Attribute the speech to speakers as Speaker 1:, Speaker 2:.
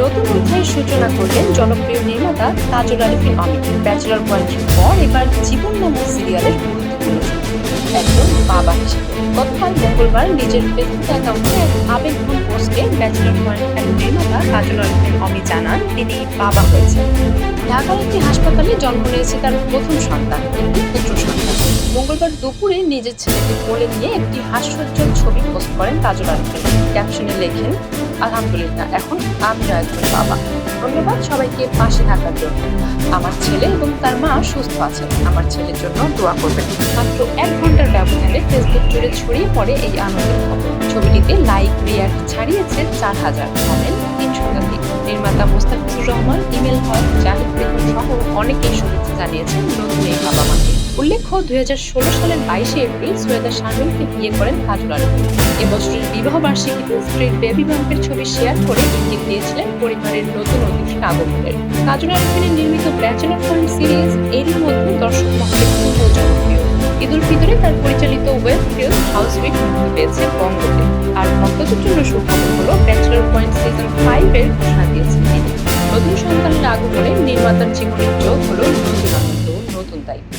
Speaker 1: নতুন অধ্যায়ের সূচনা করলেন জনপ্রিয় নির্মাতা তাজুল আরিফিন অমিত ব্যাচেলর পয়েন্টের পর এবার জীবন নামক সিরিয়ালের একজন বাবা হিসেবে। গতকাল মঙ্গলবার নিজের ফেসবুক অ্যাকাউন্টে এক আবেগঘন পোস্টে ব্যাচেলর পয়েন্ট নির্মাতা তাজুল আরিফিন অমিত জানান, তিনি বাবা হয়েছেন। ঢাকার একটি হাসপাতালে জন্ম নিয়েছে তার প্রথম সন্তান একটি পুত্র সন্তান। মঙ্গলবার দুপুরে নিজের ছেলেকে কোলে নিয়ে একটি হাস্যোজ্জ্বল ছবি পোস্ট করেন তাজুল আরিফিন ক্যাপশনে লেখেন আলহামদুলিল্লাহ, এখন আমিও একজন বাবা। ধন্যবাদ সবাইকে পাশে থাকার জন্য। আমার ছেলে এবং তার মা সুস্থ আছে আমার ছেলের জন্য দোয়া করবেন। মাত্র এক ঘণ্টার ব্যবধানে ফেসবুক জুড়ে ছড়িয়ে পড়ে এই আনন্দের খবর। ছবিটিতে লাইক, রিয়াক্ট ছাড়িয়েছে চার হাজার। কমেন্ট তিন শতাধিক নির্মাতা মুস্তাফিজুর রহমান, ইমেল হক, জাহিদ বেগম সহ অনেকেই শুভেচ্ছা জানিয়েছেন নতুন এই বাবা মাকে উল্লেখ্য, দুই হাজার ষোলো সালের বাইশে এপ্রিল সৈয়দা শাহরুখকে বিয়ে করেন কাজল আলম। এবছরের বিবাহ বার্ষিকীতে স্ত্রীর বেবি বাম্পের ছবি শেয়ার করে ইঙ্গিত দিয়েছিলেন পরিবারের নতুন অতিথির আগমনের কাজল আলমিনের নির্মিত ব্যাচেলর পয়েন্ট সিরিজ এরই মধ্যে দর্শক মহলে খুব জনপ্রিয়। ফিতরে তার পরিচালিত ওয়েব ফিল্ম হাউস উইক মুক্তি পেয়েছে বঙ্গতে। আর ভক্তদের জন্য সুখবর হলো ব্যাচেলর পয়েন্ট সিজন ফাইভ নতুন সন্তানের আগমনে নির্মাতার জীবনের যোগ হলো নতুন আনন্দ নতুন দায়িত্ব।